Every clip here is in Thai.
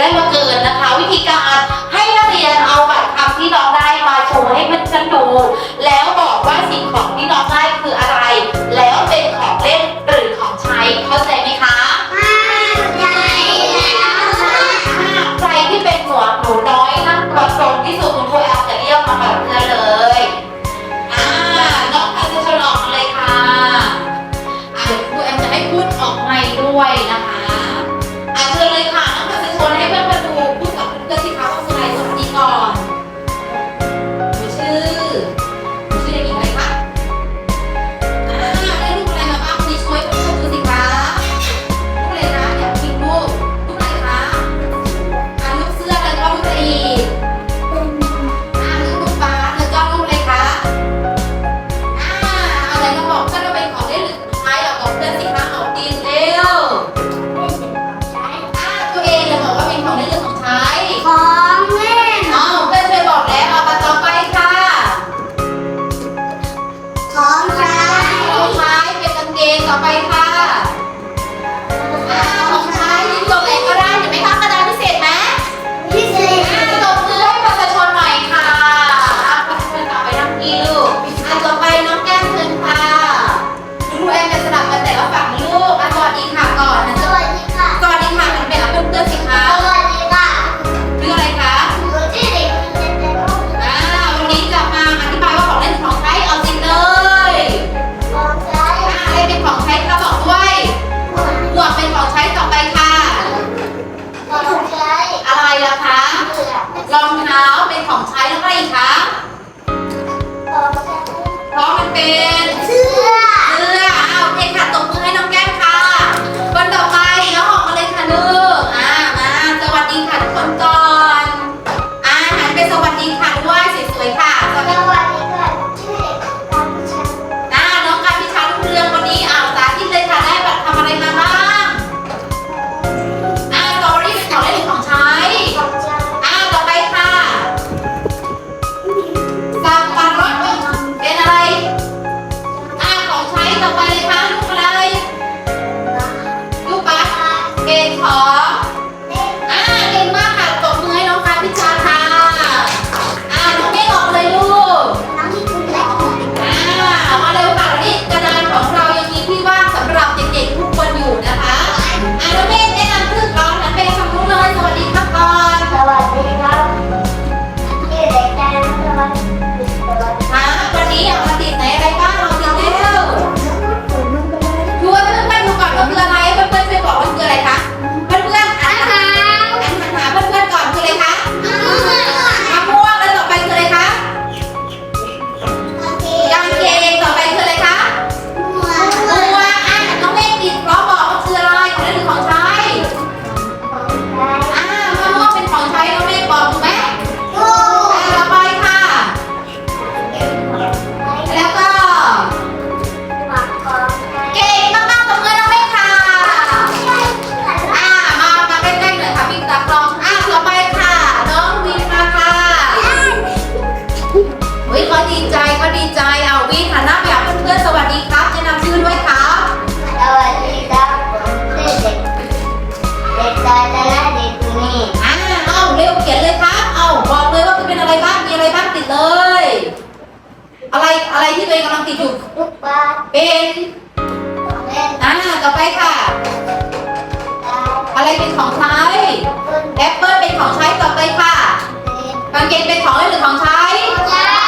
ได้มาเกินนะคะ วิธีการให้นักเรียนเอาบัตรคำที่น้องได้มาโชว์ให้เพื่อนๆดูแล้วบอกว่าสิ่งของที่น้องได้คืออะไร รองเท้าเป็นของใช้หรือไม่คะ เพราะมันเป็น อ่าเเร็วเขียนเลยครับ เอาบอกเลยว่ามันเป็นอะไรบ้าง มีอะไรบ้างติดเลย อะไรอะไรที่ตัวเกำลังติดอยู่กบาศเป็นองต่อไปค่ะอะไรเป็นของใช้แอปเปิลเป็นของใช้ต่อไปค่ะกางเกงเป็นของเล่นหรือของใช้เของใช้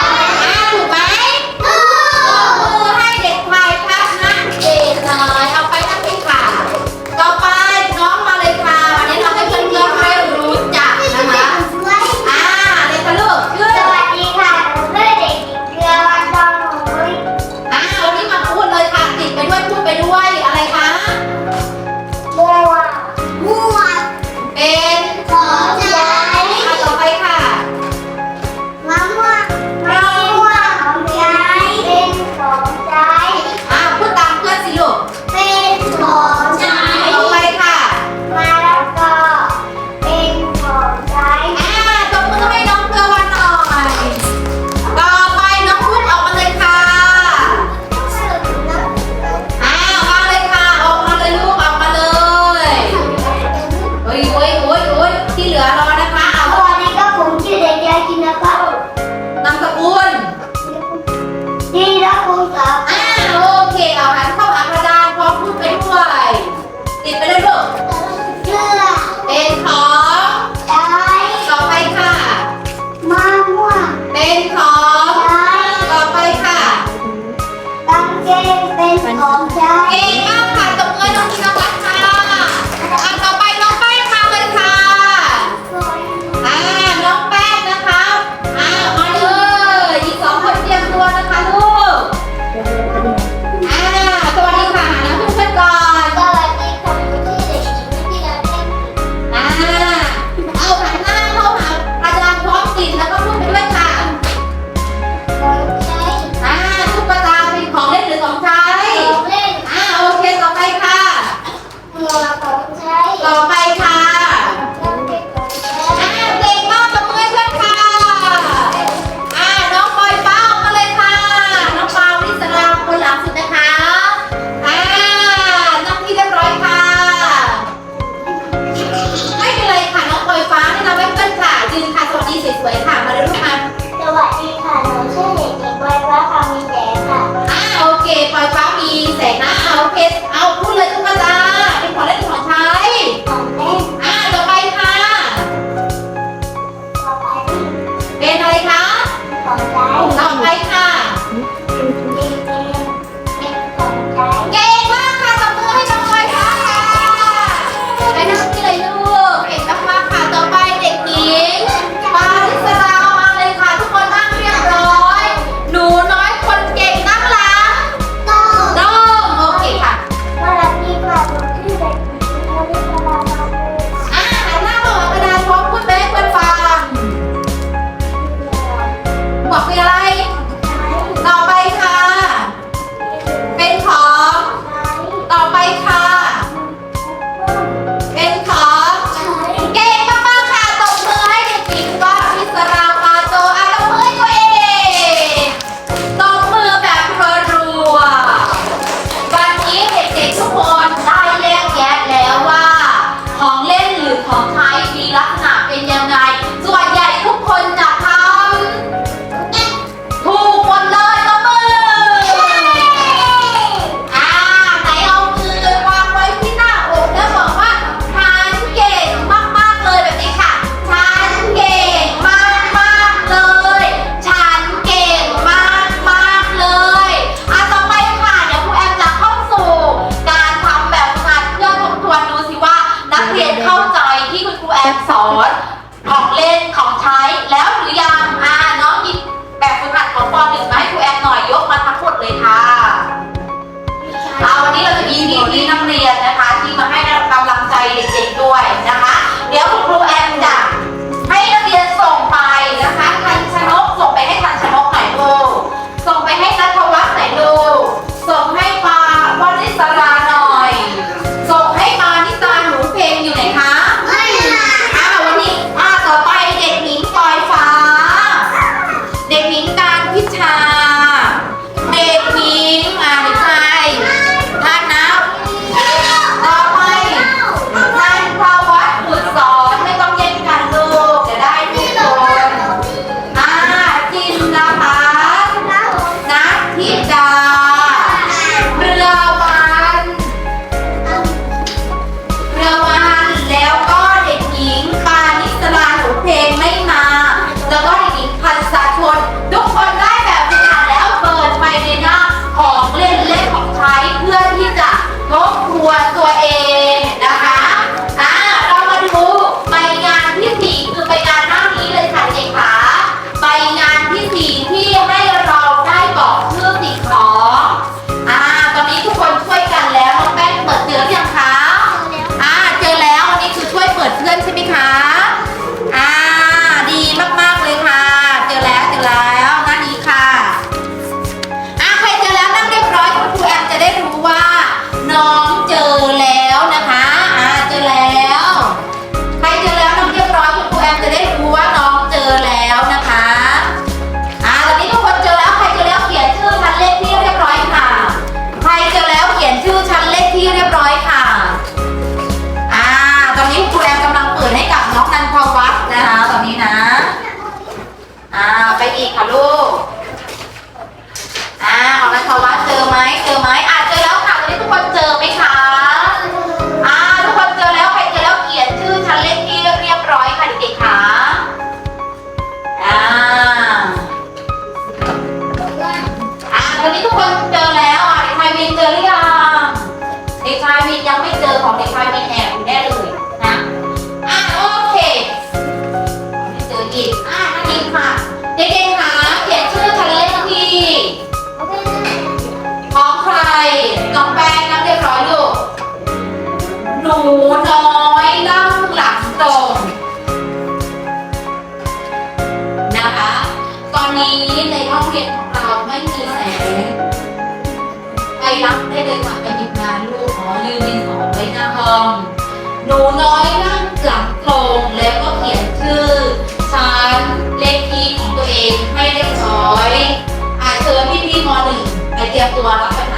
Buat. com หนูน้อยนั่งกลับตรงแล้วก็เขียนชื่อชั้นเลขที่ของตัวเองให้เรียบร้อยอาจเชิญพี่พี่ม .1 ไปเตรียมตัวรับ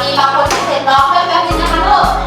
มีบางคนที่เสร็จร้องแป๊บๆนึงนะคะลูก